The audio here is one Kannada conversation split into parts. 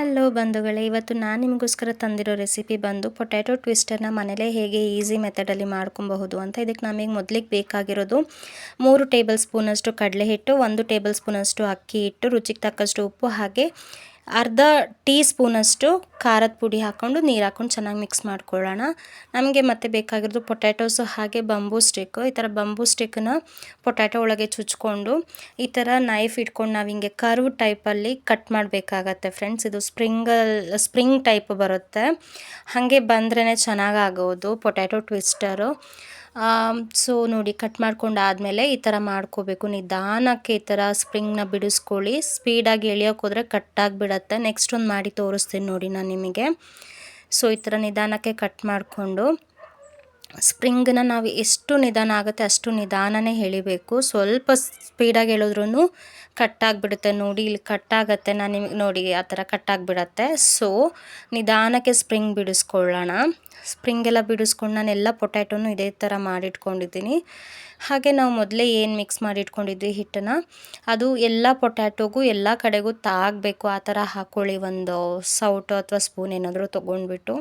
ಹಲೋ ಬಂಧುಗಳೇ, ಇವತ್ತು ನಾನು ನಿಮಗೋಸ್ಕರ ತಂದಿರೋ ರೆಸಿಪಿ ಬಂದು ಪೊಟ್ಯಾಟೊ ಟ್ವಿಸ್ಟರ್ನ ಮನೇಲೇ ಹೇಗೆ ಈಸಿ ಮೆಥಡಲ್ಲಿ ಮಾಡ್ಕೊಬಹುದು ಅಂತ ಇದಕ್ಕೆ ನಮಗೆ ಮೊದಲಿಗೆ ಬೇಕಾಗಿರೋದು ಮೂರು ಟೇಬಲ್ ಸ್ಪೂನಷ್ಟು ಕಡಲೆ ಹಿಟ್ಟು ಒಂದು ಟೇಬಲ್ ಸ್ಪೂನಷ್ಟು ಅಕ್ಕಿ ಹಿಟ್ಟು, ರುಚಿಗೆ ತಕ್ಕಷ್ಟು ಉಪ್ಪು ಹಾಗೆ ಅರ್ಧ ಟೀ ಸ್ಪೂನಷ್ಟು ಖಾರದ ಪುಡಿ ಹಾಕ್ಕೊಂಡು ನೀರು ಹಾಕ್ಕೊಂಡು ಚೆನ್ನಾಗಿ ಮಿಕ್ಸ್ ಮಾಡ್ಕೊಳ್ಳೋಣ. ನಮಗೆ ಮತ್ತೆ ಬೇಕಾಗಿರೋದು ಪೊಟ್ಯಾಟೋಸು ಹಾಗೆ ಬಂಬೂ ಸ್ಟಿಕ್ಕು ಈ ಥರ ಬಂಬೂ ಸ್ಟಿಕ್ಕನ್ನ ಪೊಟ್ಯಾಟೊ ಒಳಗೆ ಚುಚ್ಕೊಂಡು ಈ ಥರ ನೈಫ್ ಇಟ್ಕೊಂಡು ನಾವು ಹಿಂಗೆ ಕರ್ವ್ ಟೈಪಲ್ಲಿ ಕಟ್ ಮಾಡಬೇಕಾಗತ್ತೆ ಫ್ರೆಂಡ್ಸ್ ಇದು ಸ್ಪ್ರಿಂಗಲ್ ಸ್ಪ್ರಿಂಗ್ ಟೈಪ್ ಬರುತ್ತೆ. ಹಾಗೆ ಬಂದ್ರೇ ಚೆನ್ನಾಗಾಗೋದು ಪೊಟ್ಯಾಟೊ ಟ್ವಿಸ್ಟರು ಸೊ ನೋಡಿ ಕಟ್ ಮಾಡ್ಕೊಂಡು ಆದಮೇಲೆ ಈ ಥರ ಮಾಡ್ಕೋಬೇಕು. ನಿಧಾನಕ್ಕೆ ಈ ಥರ ಸ್ಪ್ರಿಂಗ್ನ ಬಿಡಿಸ್ಕೊಳ್ಳಿ. ಸ್ಪೀಡಾಗಿ ಎಳಿಯೋಕೆ ಹೋದರೆ ಕಟ್ಟಾಗಿಬಿಡತ್ತೆ ನೆಕ್ಸ್ಟ್ ಒಂದು ಮಾಡಿ ತೋರಿಸ್ತೀನಿ ನೋಡಿ ನಾನು ನಿಮಗೆ. ಸೊ ಈ ಥರ ನಿಧಾನಕ್ಕೆ ಕಟ್ ಮಾಡಿಕೊಂಡು ಸ್ಪ್ರಿಂಗನ್ನ ನಾವು ಎಷ್ಟು ನಿಧಾನ ಆಗುತ್ತೆ ಅಷ್ಟು ನಿಧಾನನೇ ಎಳಿಬೇಕು. ಸ್ವಲ್ಪ ಸ್ಪೀಡಾಗಿ ಎಳೆದ್ರೂ ಕಟ್ಟಾಗಿಬಿಡುತ್ತೆ, ನೋಡಿ ಇಲ್ಲಿ ಕಟ್ಟಾಗತ್ತೆ. ನಾನು ನಿಮಗೆ ನೋಡಿ ಆ ಥರ ಕಟ್ಟಾಗಿಬಿಡತ್ತೆ. ಸೊ ನಿಧಾನಕ್ಕೆ ಸ್ಪ್ರಿಂಗ್ ಬಿಡಿಸ್ಕೊಳ್ಳೋಣ. ಸ್ಪ್ರಿಂಗ್ ಎಲ್ಲ ಬಿಡಿಸ್ಕೊಂಡು ನಾನು ಎಲ್ಲ ಪೊಟ್ಯಾಟೋನು ಇದೇ ಥರ ಮಾಡಿಟ್ಕೊಂಡಿದ್ದೀನಿ. ಹಾಗೆ ನಾವು ಮೊದಲೇ ಏನು ಮಿಕ್ಸ್ ಮಾಡಿಟ್ಕೊಂಡಿದ್ವಿ ಹಿಟ್ಟನ್ನು, ಅದು ಎಲ್ಲ ಪೊಟ್ಯಾಟೋಗೂ ಎಲ್ಲ ಕಡೆಗೂ ತಾಗಬೇಕು. ಆ ಥರ ಹಾಕ್ಕೊಳ್ಳಿ ಒಂದು ಸೌಟು ಅಥವಾ ಸ್ಪೂನ್ ಏನಾದರೂ ತೊಗೊಂಡ್ಬಿಟ್ಟು.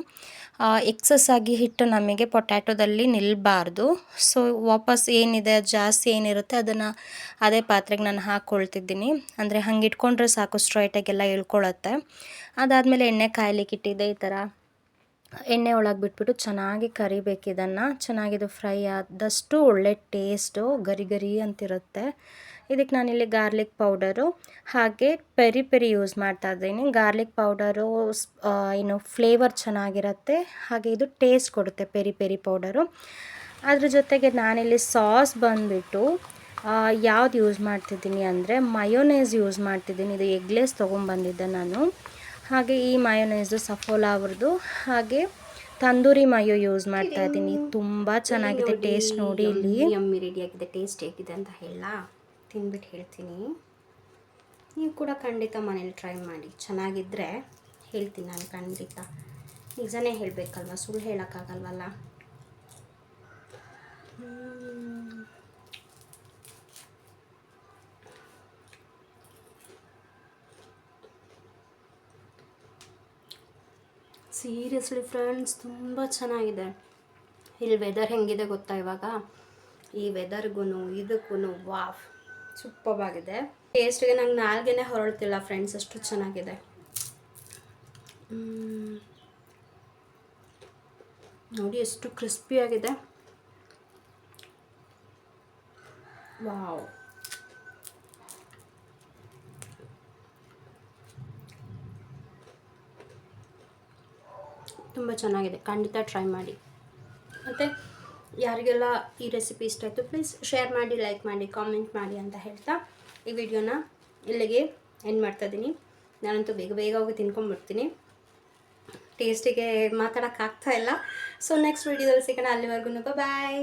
ಎಕ್ಸಸ್ ಆಗಿ ಹಿಟ್ಟು ನಮಗೆ ಪೊಟ್ಯಾಟೋದಲ್ಲಿ ನಿಲ್ಲಬಾರ್ದು ಸೊ ವಾಪಸ್ ಏನಿದೆ, ಜಾಸ್ತಿ ಏನಿರುತ್ತೆ, ಅದನ್ನು ಅದೇ ಪಾತ್ರೆಗೆ ನಾನು ಹಾಕ್ಕೊಳ್ತಿದ್ದೀನಿ ಅಂದರೆ ಹಂಗೆ ಇಟ್ಕೊಂಡ್ರೆ ಸಾಕು ಸ್ಟ್ರೈಟಾಗೆಲ್ಲ ಇಳ್ಕೊಳತ್ತೆ ಅದಾದಮೇಲೆ ಎಣ್ಣೆ ಕಾಯ್ಲಿಕ್ಕೆ ಇಟ್ಟಿದ್ದೆ ಈ ಥರ. ಎಣ್ಣೆ ಒಳಗೆ ಬಿಟ್ಬಿಟ್ಟು ಚೆನ್ನಾಗಿ ಕರಿಬೇಕು ಇದನ್ನು. ಚೆನ್ನಾಗಿದು ಫ್ರೈ ಆದಷ್ಟು ಒಳ್ಳೆ ಟೇಸ್ಟು ಗರಿ ಗರಿ ಅಂತಿರುತ್ತೆ. ಇದಕ್ಕೆ ನಾನಿಲ್ಲಿ ಗಾರ್ಲಿಕ್ ಪೌಡರು. ಹಾಗೆ ಪೆರಿ ಪೆರಿ ಯೂಸ್ ಮಾಡ್ತಾ ಇದ್ದೀನಿ. ಗಾರ್ಲಿಕ್ ಪೌಡರು ಏನು ಫ್ಲೇವರ್ ಚೆನ್ನಾಗಿರುತ್ತೆ. ಹಾಗೆ ಇದು ಟೇಸ್ಟ್ ಕೊಡುತ್ತೆ ಪೆರಿ ಪೆರಿ ಪೌಡರು. ಅದ್ರ ಜೊತೆಗೆ ನಾನಿಲ್ಲಿ ಸಾಸ್ ಬಂದುಬಿಟ್ಟು ಯಾವ್ದು ಯೂಸ್ ಮಾಡ್ತಿದ್ದೀನಿ ಅಂದರೆ ಮಯೋನೇಸ್ ಯೂಸ್ ಮಾಡ್ತಿದ್ದೀನಿ. ಇದು ಎಗ್ಲೆಸ್ ತೊಗೊಂಬಂದಿದ್ದೆ ನಾನು. ಹಾಗೆ ಈ ಮಯೋನೈಸು ಸಫೋಲಾ ಅವ್ರದ್ದು ಹಾಗೆ ತಂದೂರಿ ಮಯೋ ಯೂಸ್ ಮಾಡ್ತಾ ಇದ್ದೀನಿ. ತುಂಬ ಚೆನ್ನಾಗಿದೆ ಟೇಸ್ಟ್ ನೋಡಿ ಇಲ್ಲಿ. ಯಮ್ಮಿ ರೆಡಿಯಾಗಿದೆ ಟೇಸ್ಟ್ ಹೇಗಿದೆ ಅಂತ ಹೇಳ. ತಿಂದ್ಬಿಟ್ಟು ಹೇಳ್ತೀನಿ. ನೀವು ಕೂಡ ಖಂಡಿತ ಮನೇಲಿ ಟ್ರೈ ಮಾಡಿ. ಚೆನ್ನಾಗಿದ್ದರೆ ಹೇಳ್ತೀನಿ ನಾನು ಖಂಡಿತ. ನಿಜನೇ ಹೇಳಬೇಕಲ್ವ? ಸುಳ್ಳು ಹೇಳೋಕ್ಕಾಗಲ್ವಲ್ಲ? ಸೀರಿಯಸ್ಲಿ ಫ್ರೆಂಡ್ಸ್, ತುಂಬ ಚೆನ್ನಾಗಿದೆ. ಇಲ್ಲಿ ವೆದರ್ ಹೆಂಗಿದೆ ಗೊತ್ತಾ ಇವಾಗ? ಈ ವೆದರ್ಗೂ ಇದಕ್ಕೂ ವಾಫ್ ಸೂಪರ್ವಾಗಿದೆ. ಟೇಸ್ಟ್ಗೆ ನಂಗೆ ನಾಲ್ಗೆನೇ ಹೊರಳ್ತಿಲ್ಲ ಫ್ರೆಂಡ್ಸ್, ಅಷ್ಟು ಚೆನ್ನಾಗಿದೆ. ನೋಡಿ, ಎಷ್ಟು ಕ್ರಿಸ್ಪಿಯಾಗಿದೆ. ವಾವ್. ತುಂಬ ಚೆನ್ನಾಗಿದೆ. ಖಂಡಿತ ಟ್ರೈ ಮಾಡಿ. ಮತ್ತು ಯಾರಿಗೆಲ್ಲ ಈ ರೆಸಿಪಿ ಇಷ್ಟ ಆಯಿತು ಪ್ಲೀಸ್ ಶೇರ್ ಮಾಡಿ ಲೈಕ್ ಮಾಡಿ ಕಾಮೆಂಟ್ ಮಾಡಿ ಅಂತ ಹೇಳ್ತಾ ಈ ವಿಡಿಯೋನ ಇಲ್ಲಿಗೆ ಎಂಡ್ ಮಾಡ್ತಾಯಿದ್ದೀನಿ ನಾನಂತೂ ಬೇಗ ಬೇಗ ಹೋಗಿ ತಿನ್ಕೊಂಡ್ಬಿಡ್ತೀನಿ. ಟೇಸ್ಟಿಗೆ ಮಾತಾಡೋಕ್ಕಾಗ್ತಾ ಇಲ್ಲ. ಸೊ ನೆಕ್ಸ್ಟ್ ವೀಡಿಯೋದಲ್ಲಿ ಸಿಗೋಣ. ಅಲ್ಲಿವರೆಗೂ ಬಾಯ್